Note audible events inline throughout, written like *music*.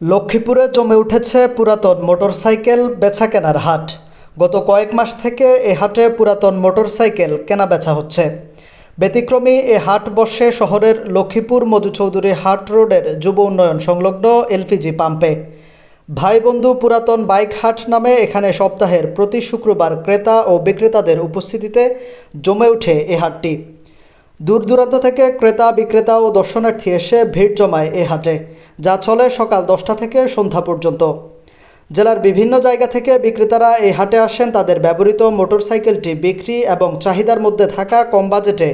লক্ষ্মীপুরে জমে উঠেছে পুরাতন মোটরসাইকেল বেচা কেনার হাট। গত কয়েক মাস থেকে এ হাটে পুরাতন মোটরসাইকেল কেনাবেচা হচ্ছে। ব্যতিক্রমী এ হাট বসে শহরের লক্ষ্মীপুর মধুচৌধুরী হাট রোডের যুব উন্নয়ন সংলগ্ন এলপিজি পাম্পে। ভাই বন্ধু পুরাতন বাইক হাট নামে এখানে সপ্তাহের প্রতি শুক্রবার ক্রেতা ও বিক্রেতাদের উপস্থিতিতে জমে ওঠে এ হাটটি। দূর দূরান্ত থেকে ক্রেতা, বিক্রেতা ও দর্শনার্থী এসে ভিড় জমায় এ হাটে। যা চলে সকাল দশটা থেকে সন্ধ্যা পর্যন্ত। জেলার বিভিন্ন জায়গা থেকে বিক্রেতারা এই হাটে আসেন তাদের ব্যবহৃত মোটরসাইকেলটি বিক্রি এবং চাহিদার মধ্যে থাকা কম বাজেটে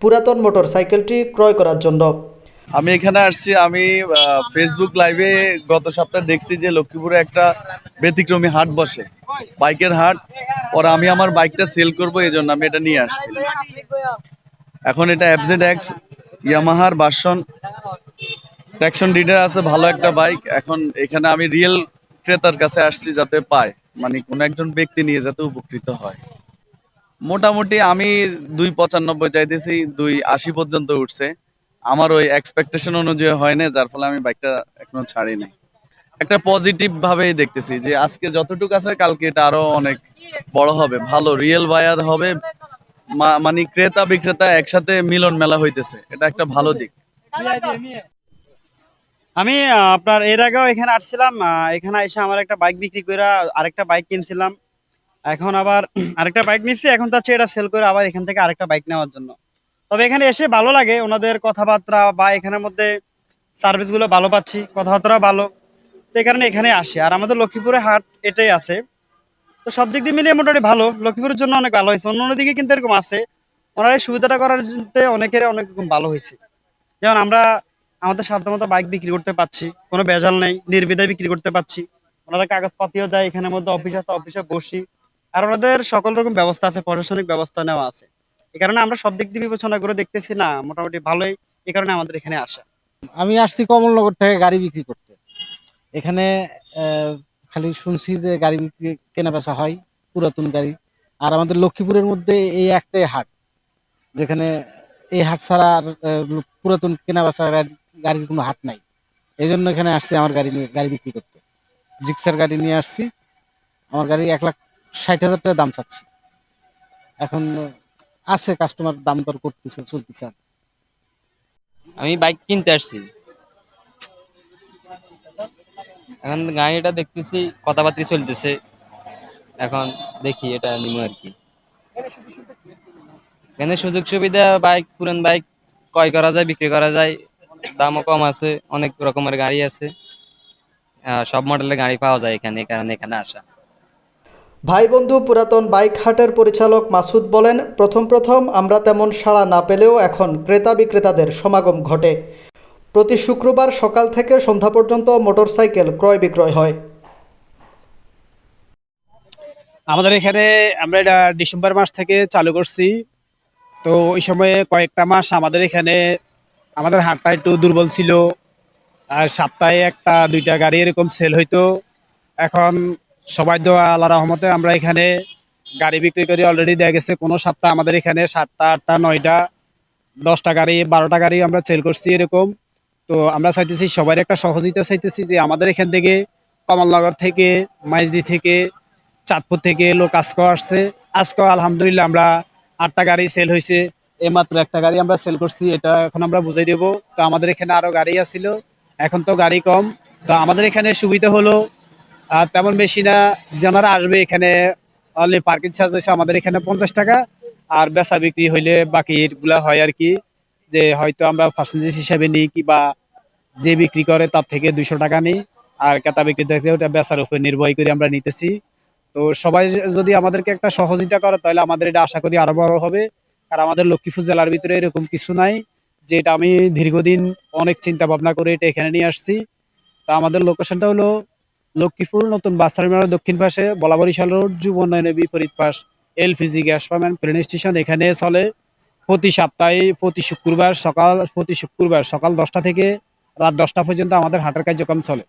পুরাতন মোটরসাইকেলটি ক্রয় করার জন্য। আমি এখানে আসছি, আমি ফেসবুক লাইভে গত সপ্তাহে দেখছি যে লক্ষ্মীপুরে একটা ব্যতিক্রমী হাট বসে। বাইকের হাট ওর আমি আমার বাইকটা সেল করব এই জন্য আমি এটা নিয়ে আসছি। এখন এটা এফজেড এক্স ইয়ামাহার বাসন ট্যাকশন ডিডার আছে, ভালো একটা বাইক এখন এখানে আমি রিয়েল ক্রেতার কাছে আসছি যাতে পায়। মানে কোন একজন ব্যক্তি নিয়ে যাতে উপকৃত হয়। মোটামুটি আমি দুই পঁচানব্বই চাইতেছি, দুই আশি পর্যন্ত উঠছে। আমার ওই এক্সপেকটেশন অনুযায়ী হয় না, যার ফলে আমি বাইকটা এখনও ছাড়ি নাই। একটা পজিটিভ ভাবেই দেখতেছি যে, আজকে যতটুকু আছে, কালকে এটা আরও অনেক বড় হবে। ভালো রিয়েল বায়ার হবে। মানে ক্রেতা বিক্রেতা একসাথে মিলন মেলা হইতেছে। এটা একটা ভালো দিক। আমি আপনার এর আগেও এখানে আসছিলাম এখানে এসে আমার একটা বাইক বিক্রি করে আরেকটা বাইক কিনছিলাম। এখন আবার *clears throat* আরেকটা বাইক নিচ্ছি এখন চাচ্ছি এটা সেল করে আবার এখান থেকে আরেকটা বাইক নেওয়ার জন্য। তবে এখানে এসে ভালো লাগে, ওনাদের কথাবার্তা বা এখানের মধ্যে সার্ভিসগুলো ভালো পাচ্ছি কথাবার্তা ভালো। তো এই কারণে এখানে আসি। আর আমাদের লক্ষ্মীপুরে হাট এটাই আছে। তো সব দিক দিয়ে মিলিয়ে মোটামুটি ভালো। লক্ষ্মীপুরের জন্য অনেক ভালো হয়েছে। অন্য অন্য দিকে কিন্তু এরকম আছে। ওনারা সুবিধাটা করার জন্য অনেকের অনেক রকম ভালো হয়েছে। যেমন আমরা আমাদের সাধ্য মতো বাইক বিক্রি করতে পারছি, কোনো ভেজাল নেই, নির্বিধায় বিক্রি করতে পারছি। ওনারা কাগজপাতিও দেয় এখানের মধ্যে অফিস আছে অফিসে বসি। আর ওনাদের সকল রকম ব্যবস্থা আছে, প্রশাসনিক ব্যবস্থা নেওয়া আছে। এই কারণে আমরা সব দিক দিয়ে বিবেচনা করে দেখতেছি, না, মোটামুটি ভালোই এই কারণে আমাদের এখানে আসা। আমি আসছি কমলনগর থেকে গাড়ি বিক্রি করতে। এখানে খালি শুনছি যে গাড়ি বিক্রি কেনা বেচা হয়, পুরাতন গাড়ি। আর আমাদের লক্ষ্মীপুরের মধ্যে এই একটাই হাট, যেখানে এই হাট ছাড়া আর পুরাতন কেনা বেচা গাড়ি- গাড়ির কোনো হাট নাই। এই জন্য এখানে আসছি আমার গাড়ি নিয়ে, গাড়ি বিক্রি করতে। জিক্সার গাড়ি নিয়ে আসছি। আমার গাড়ি এক লাখ ষাট হাজার টাকা দাম চাচ্ছি। এখন আছে কাস্টমার দাম দর করতেছে, চলতেছে আমি বাইক কিনতে আসছি। এখন গাড়িটা দেখতেছি, কথাবার্তা চলতেছে। এখন দেখি, এটা নিবো আর কি। এখানে সুযোগ সুবিধা বাইক পুরান বাইক ক্রয় করা যায়, বিক্রি করা যায়। দামও কম আছে অনেক রকমের গাড়ি আছে। সব মডেলের গাড়ি পাওয়া যায় এখানে এই কারণে এখানে আসা। ভাই বন্ধু পুরাতন বাইক হাটের পরিচালক মাসুদ বলেন প্রথম প্রথম আমরা তেমন সাড়া না পেলেও এখন ক্রেতা বিক্রেতাদের সমাগম ঘটে। প্রতি শুক্রবার সকাল থেকে সন্ধ্যা পর্যন্ত মোটরসাইকেল ক্রয় বিক্রয় হয়। আমাদের এখানে আমরা এটা ডিসেম্বর মাস থেকে চালু করছি। তো ওই সময়ে কয়েকটা মাস আমাদের এখানে আমাদের হাটটা একটু দুর্বল ছিল। আর সপ্তাহে একটা, দুইটা গাড়ি এরকম সেল হইতো। এখন সবাই দোয়া আল্লাহ রহমতে আমরা এখানে গাড়ি বিক্রি করে অলরেডি দেখা গেছে কোনো সপ্তাহ আমাদের এখানে সাতটা, আটটা, নয়টা, দশটা গাড়ি, বারোটা গাড়ি আমরা সেল করছি এরকম। তো আমরা চাইতেছি সবার একটা সহযোগিতা চাইতেছি যে আমাদের এখান থেকে কমলনগর থেকে, মাইজদি থেকে, চাঁদপুর থেকে লোক আজকেও আসছে। আজকেও আলহামদুলিল্লাহ আমরা আটটা গাড়ি সেল হয়েছে এইমাত্র একটা গাড়ি আমরা সেল করছি, এটা এখন আমরা বুঝাই দেবো। তো আমাদের এখানে আরও গাড়ি আছিল, এখন তো গাড়ি কম। তো আমাদের এখানে সুবিধা হলো, আর তেমন বেশি না যারা আসবে এখানে অনলি পার্কিং চার্জ হয়েছে আমাদের এখানে পঞ্চাশ টাকা, আর বেচা বিক্রি হইলে বাকি গুলা হয় আর কি, যে হয়তো আমরা পার্সেন্টেজ হিসাবে নিই কিংবা যে বিক্রি করে তার থেকে দুইশো টাকা নিই, আর ক্রেতা বিক্রি থেকে ওটা বেচার উপর নির্ভর করে আমরা নিতেছি। তো সবাই যদি আমাদেরকে একটা সহযোগিতা করে, তাহলে আমাদের এটা আশা করি আরও বড় হবে। আর আমাদের লক্ষ্মীপুর জেলার ভিতরে এরকম কিছু নাই, যেটা আমি দীর্ঘদিন অনেক চিন্তা ভাবনা করে এটা এখানে নিয়ে আসছি। তা আমাদের লোকেশনটা হলো লক্ষ্মীপুর নতুন বাস টার্মিনালের দক্ষিণ পাশে বলাবরিশাল রোড, যুব উন্নয়নের বিপরীত পাশ এলপিজি গ্যাস পাম্প প্লেন স্টেশন এখানে চলে প্রতি সপ্তাহে, প্রতি শুক্রবার সকাল, প্রতি শুক্রবার সকাল দশটা থেকে রাত দশটা পর্যন্ত আমাদের হাটের কার্যক্রম চলে।